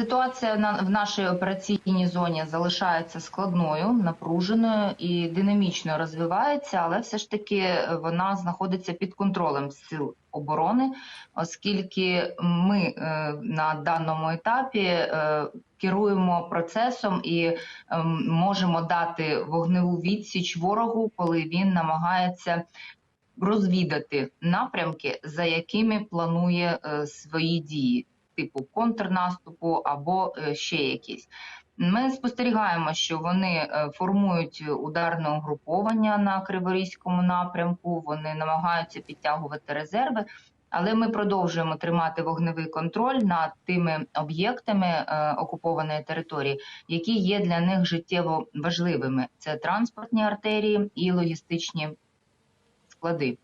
Ситуація в нашій операційній зоні залишається складною, напруженою і динамічно розвивається, але все ж таки вона знаходиться під контролем сил оборони, оскільки ми е, на даному етапі е, керуємо процесом і е, можемо дати вогневу відсіч ворогу, коли він намагається розвідати напрямки, за якими планує е, свої дії, типу контрнаступу або е, ще якісь. Ми спостерігаємо, що вони е, формують ударне угруповання на Криворізькому напрямку. Вони намагаються підтягувати резерви, але ми продовжуємо тримати вогневий контроль над тими об'єктами е, окупованої території, які є для них життєво важливими. Це транспортні артерії і логістичні склади.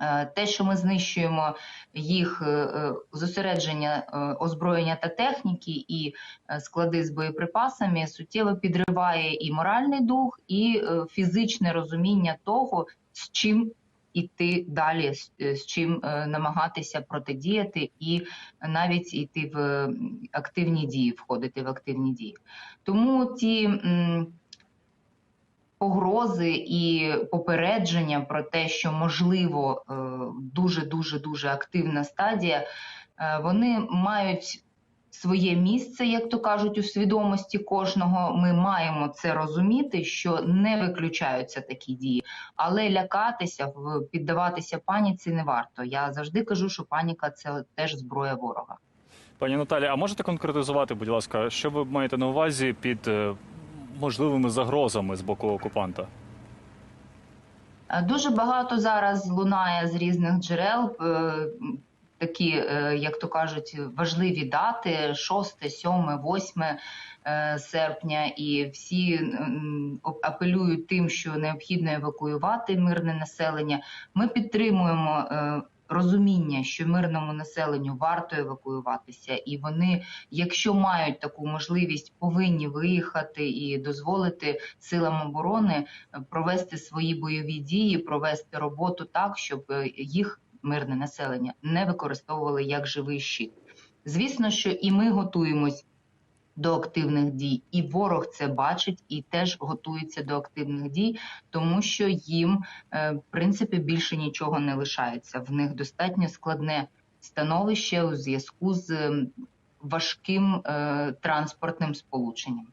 Е, Те, що ми знищуємо їх е, е, зосередження озброєння та техніки і склади з боєприпасами, суттєво підриває і моральний дух, і фізичне розуміння того, з чим іти далі, з, чим намагатися протидіяти, і навіть йти в активні дії, входити в активні дії. Тому ті. Погрози і попередження про те, що можливо дуже дуже дуже активна стадія, е, вони мають своє місце, як то кажуть, у свідомості кожного. Ми маємо це розуміти, що не виключаються такі дії, але лякатися, піддаватися паніці не варто. Я завжди кажу, що паніка це теж зброя ворога. Пані Наталі, а можете конкретизувати, будь ласка, що ви маєте на увазі під е, можливими загрозами з боку окупанта? Е, Дуже багато зараз лунає з різних джерел. е, Такі, е, як то кажуть, важливі дати: 6, 7, 8 е, серпня, і всі апелюють тим, що необхідно евакуювати мирне населення. Ми підтримуємо розуміння, що мирному населенню варто евакуюватися, і вони, якщо мають таку можливість, повинні виїхати і дозволити силам оборони провести свої бойові дії, провести роботу так, щоб е, їх мирне населення не використовували як живий щит. Звісно, що і ми готуємось до активних дій, і ворог це бачить і теж готується до активних дій, тому що їм, е, в принципі, більше нічого не лишається. В них достатньо складне становище у зв'язку з важким е, транспортним сполученням.